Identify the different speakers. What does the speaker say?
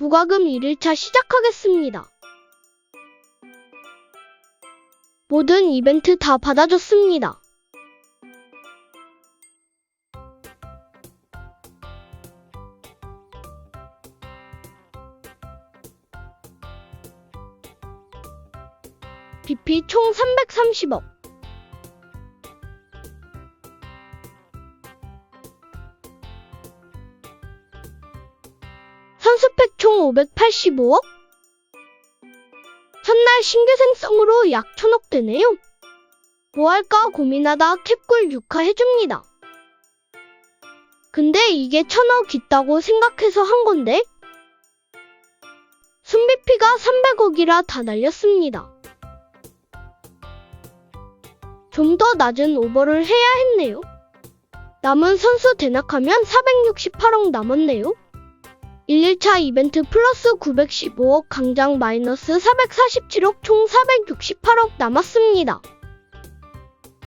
Speaker 1: 부과금 1일차 시작하겠습니다. 모든 이벤트 다 받아줬습니다. BP 총 330억. 585억? 첫날 신규 생성으로 약 천억 되네요. 뭐 할까 고민하다 캡꿀 6화 해줍니다. 근데 이게 천억 있다고 생각해서 한 건데? 순비피가 300억이라 다 날렸습니다. 좀 더 낮은 오버를 해야 했네요. 남은 선수 대낙하면 468억 남았네요. 1일차 이벤트 플러스 915억 강장 마이너스 447억 총 468억 남았습니다.